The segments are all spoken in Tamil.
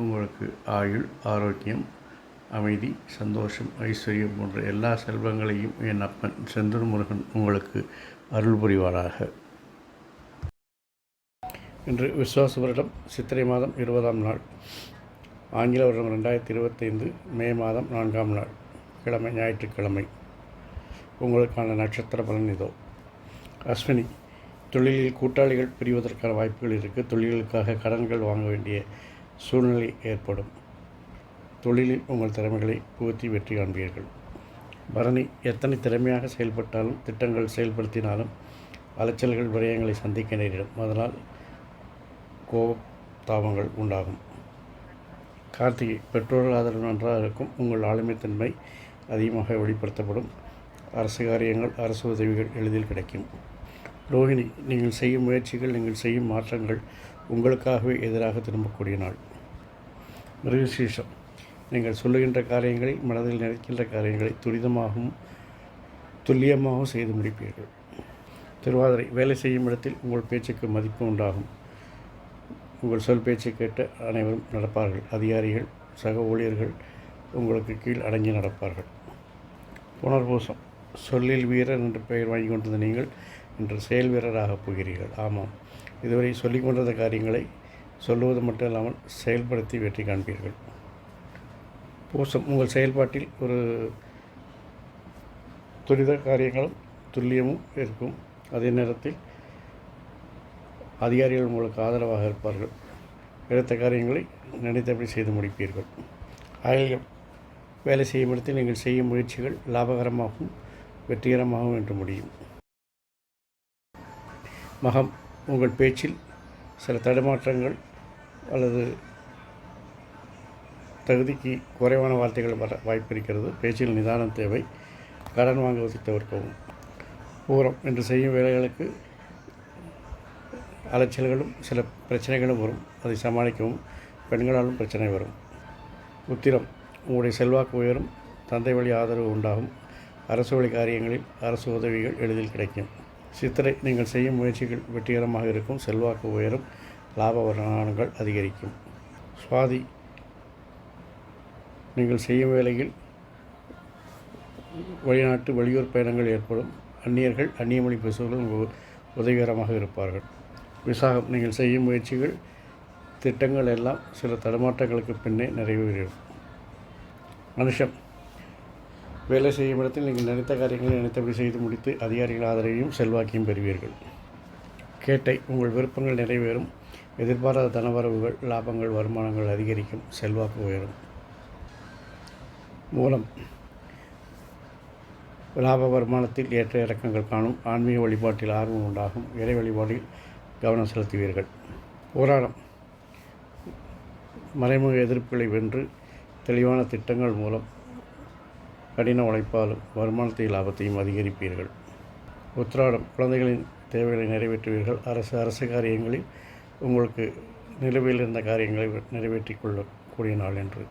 உங்களுக்கு ஆயுள் ஆரோக்கியம் அமைதி சந்தோஷம் ஐஸ்வர்யம் போன்ற எல்லா செல்வங்களையும் என் அப்பன் செந்தூர் முருகன் உங்களுக்கு அருள் புரிவாராக. இன்று விஸ்வாச வருடம் சித்திரை மாதம் இருபதாம் நாள். ஆங்கில வருடம் ரெண்டாயிரத்தி இருபத்தைந்து மே மாதம் நான்காம் நாள் கிழமை ஞாயிற்றுக்கிழமை. உங்களுக்கான நட்சத்திர பலன் இதோ. அஸ்வினி தொழிலில் கூட்டாளிகள் பிரிவதற்கான வாய்ப்புகள் இருக்குது தொழில்களுக்காக கடன்கள் வாங்க வேண்டிய சூழ்நிலை ஏற்படும். தொழிலில் உங்கள் திறமைகளை புகுத்தி வெற்றி காண்பீர்கள். பரணி எத்தனை திறமையாக செயல்பட்டாலும் திட்டங்கள் செயல்படுத்தினாலும் அலைச்சல்கள் விரயங்களை சந்திக்க நேரிடும். அதனால் கோபத்தாபங்கள் உண்டாகும். கார்த்திகை பெற்றோர்கள் ஆதரவு நன்றாக இருக்கும். உங்கள் ஆளுமைத்தன்மை அதிகமாக வெளிப்படுத்தப்படும். அரசு காரியங்கள் அரசு உதவிகள் எளிதில் கிடைக்கும். ரோஹிணி நீங்கள் செய்யும் முயற்சிகள் நீங்கள் செய்யும் மாற்றங்கள் உங்களுக்காகவே எதிராக திரும்பக்கூடிய நாள். மிருகசீஷம் நீங்கள் சொல்லுகின்ற காரியங்களை மனதில் நினைக்கின்ற காரியங்களை துரிதமாகவும் துல்லியமாகவும் செய்து முடிப்பீர்கள். திருவாதிரை வேலை செய்யும் இடத்தில் உங்கள் பேச்சுக்கு மதிப்பு உண்டாகும். உங்கள் சொல் பேச்சை கேட்டு அனைவரும் நடப்பார்கள். அதிகாரிகள் சக ஊழியர்கள் உங்களுக்கு கீழ் அடங்கி நடப்பார்கள். புனர்பூசம் சொல்லில் வீரர் என்று பெயர் வாங்கி கொண்டிருந்த நீங்கள் இன்று செயல் வீரராகப் போகிறீர்கள். ஆமாம். இதுவரை சொல்லிக் கொண்டிருந்த காரியங்களை சொல்லுவது மட்டும் இல்லாமல் செயல்படுத்தி வெற்றி காண்பீர்கள். பூசம் உங்கள் செயல்பாட்டில் ஒரு துரித காரியங்களும் துல்லியமும் இருக்கும். அதே நேரத்தில் அதிகாரிகள் உங்களுக்கு ஆதரவாக இருப்பார்கள். எடுத்த காரியங்களை நினைத்தபடி செய்து முடிப்பீர்கள். அயல்கள் வேலை செய்யும் இடத்தில் நீங்கள் செய்யும் முயற்சிகள் லாபகரமாகவும் வெற்றிகரமாகவும் என்று முடியும். மகம் உங்கள் பேச்சில் சில தடுமாற்றங்கள் அல்லது தகுதிக்கு குறைவான வார்த்தைகள் வர வாய்ப்பு இருக்கிறது பேச்சில் நிதானம் தேவை. கடன் வாங்குவதை தவிர்க்கவும். பூரம் என்று செய்யும் வேலைகளுக்கு அலைச்சல்களும் சில பிரச்சனைகளும் வரும். அதை சமாளிக்கவும். பெண்களாலும் பிரச்சனை வரும். உத்திரம். உங்களுடைய செல்வாக்கு உயரும். தந்தை வழி ஆதரவு உண்டாகும். அரசு வழி காரியங்களில் அரசு உதவிகள் எளிதில் கிடைக்கும். சித்திரை. நீங்கள் செய்யும் முயற்சிகள் வெற்றிகரமாக இருக்கும். செல்வாக்கு உயரும். லாப வருமானங்கள் அதிகரிக்கும். சுவாதி நீங்கள் செய்யும் வேலையில் வெளிநாட்டு வெளியூர் பயணங்கள் ஏற்படும். அந்நியர்கள் அந்நிய மொழி பேசுவர்கள் உதவிகரமாக இருப்பார்கள். விசாகம் நீங்கள் செய்யும் முயற்சிகள் திட்டங்கள் எல்லாம் சில தடுமாற்றங்களுக்கு பின்னே நிறைவேறும் மனுஷம் வேலை செய்யும் இடத்தில் நீங்கள் நினைத்த காரியங்களை நினைத்தபடி செய்து முடித்து அதிகாரிகள் ஆதரவையும் செல்வாக்கியும் பெறுவீர்கள். கேட்டை உங்கள் விருப்பங்கள் நிறைவேறும். எதிர்பாராத தனவரவுகள் லாபங்கள் வருமானங்கள் அதிகரிக்கும். செல்வாக்கு உயரும். மூலம் லாப வருமானத்தில் ஏற்ற இறக்கங்கள் காணும். ஆன்மீக வழிபாட்டில் ஆர்வம் உண்டாகும். இறை வழிபாட்டில் கவனம் செலுத்துவீர்கள். போராடம் மறைமுக எதிர்ப்புகளை வென்று தெளிவான திட்டங்கள் மூலம் கடின உழைப்பாலும் வருமானத்தை லாபத்தையும் அதிகரிப்பீர்கள். உத்திராடம். குழந்தைகளின் தேவைகளை நிறைவேற்றுவீர்கள். அரசு அரசு காரியங்களில் உங்களுக்கு நிலுவையில் இருந்த காரியங்களை நிறைவேற்றி கொள்ளக்கூடிய நாள் என்று.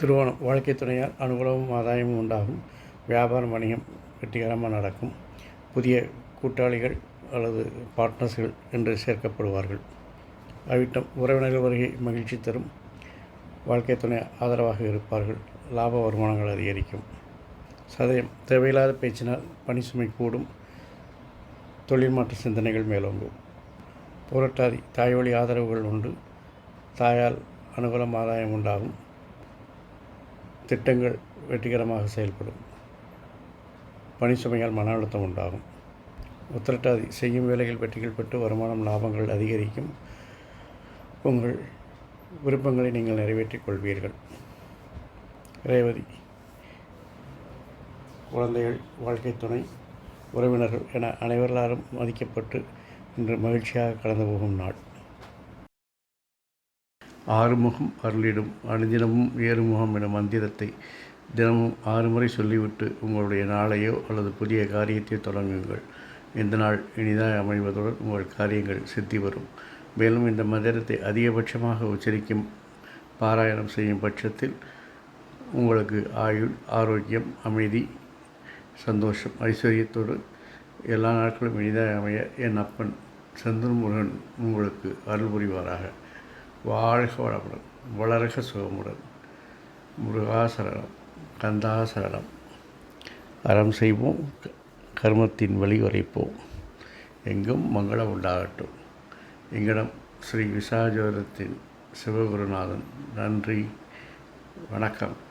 திருவோணம் வாழ்க்கை துணையால் அனுகூலமும் ஆதாயமும் உண்டாகும். வியாபாரம் வணிகம் வெற்றிகரமாக நடக்கும். புதிய கூட்டாளிகள் அல்லது பார்ட்னர்ஸ்கள் என்று சேர்க்கப்படுவார்கள். அவிட்டம் உறவினர்கள் வருகை மகிழ்ச்சி தரும். வாழ்க்கை துணை ஆதரவாக இருப்பார்கள். லாப வருமானங்கள் அதிகரிக்கும். சதயம் தேவையில்லாத பேச்சினால் பணி சுமை கூடும். தொழில் மாற்ற சிந்தனைகள் மேலோங்கும். புரட்டாதி தாய்வழி ஆதரவுகள் உண்டு. தாயால் அனுகூலம் ஆதாயம் உண்டாகும். திட்டங்கள் வெற்றிகரமாக செயல்படும். பணி சுமையால் மன அழுத்தம் உண்டாகும். உத்திரட்டாதி செய்யும் வேலைகள் வெற்றிகள் பெற்று வருமானம் லாபங்கள் அதிகரிக்கும். உங்கள் விருப்பங்களை நீங்கள் நிறைவேற்றிக் கொள்வீர்கள். ரேவதி. குழந்தைகள் வாழ்க்கை துணை. உறவினர்கள் என அனைவராலும் மதிக்கப்பட்டு இன்று மகிழ்ச்சியாக கடந்து போகும் நாள். ஆறுமுகம் அருளிடும் அனுதினமும் ஏறுமுகம் என மந்திரத்தை தினமும் ஆறு முறை சொல்லிவிட்டு உங்களுடைய நாளையோ அல்லது புதிய காரியத்தை தொடங்குங்கள். இந்த நாள் இனிதாக அமைவதுடன் உங்கள் காரியங்கள் சித்தி வரும். மேலும் இந்த மந்திரத்தை அதிகபட்சமாக உச்சரிக்கும் பாராயணம் செய்யும் பட்சத்தில் உங்களுக்கு ஆயுள் ஆரோக்கியம் அமைதி சந்தோஷம். ஐஸ்வர்யத்தோடு எல்லா நாட்களும் இனிதாக அமைய என் அப்பன் செந்தூர் முருகன் உங்களுக்கு அருள் புரிவாராக. வாழ்க வளமுடன். வளர்க சுகமுடன். முருகாசரணம். கந்தாசரணம். அறம் செய்வோம். க- கர்மத்தின் வழி உரைப்போம் எங்கும் மங்களம் உண்டாகட்டும். எங்களிடம் ஸ்ரீ விசாஜோதத்தின் சிவகுருநாதன். நன்றி. வணக்கம்.